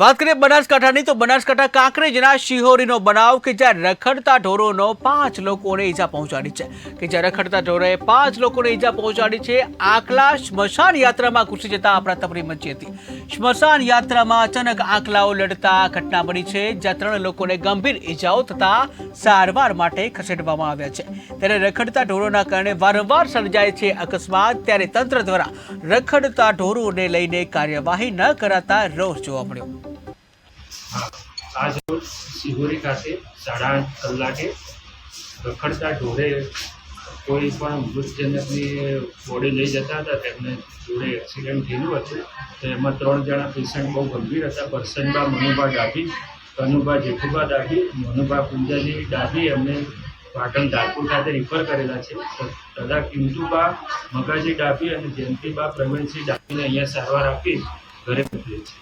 વાત કરીએ બનાસકાંઠાની, તો બનાસકાંઠા કાંકરેજના શિહોરીનો બનાવ કે જ્યાં રખડતા ઢોરોનો પાંચ લોકોને ઈજા પહોંચાડી છે. કે જ્યાં રખડતા ઢોરોએ પાંચ લોકોને ઈજા પહોંચાડી છે આકલા સ્મશાન યાત્રામાં ઘૂસી જતા અફરાતફરી મચી હતી. સ્મશાન યાત્રામાં અચાનક આંકલાઓ લડતા ઘટના બની છે, જ્યાં ત્રણ લોકોને ગંભીર ઈજાઓ થતા સારવાર માટે ખસેડવામાં આવ્યા છે. ત્યારે રખડતા ઢોરોના કારણે વારંવાર સર્જાય છે અકસ્માત, ત્યારે તંત્ર દ્વારા રખડતા ઢોરોને લઈને કાર્યવાહી ન કરાતા રોષ જોવા મળ્યો. હા આજ રોજ સિહોરી ખાતે સાડા આઠ કલાકે રખડતા ઢોરે કોઈ પણ મૃતજનકની બોડી લઈ જતા હતા, તેમને જોડે એક્સિડન્ટ થયેલું હતું. તો એમાં ત્રણ જણા પેશન્ટ બહુ ગંભીર હતા. પરસનબા મનુભા ડાભી કનુભા જેઠુભા ડાભી મનુભા પુંજાજી ડાભી એમને પાટણ ધારપુર ખાતે રિફર કરેલા છે. તથા કિંતુબા, મગાજી ડાભી અને જયંતિબા પ્રવીણસિંહ ડાભીને અહીંયા સારવાર આપી ઘરે મોકલી છે.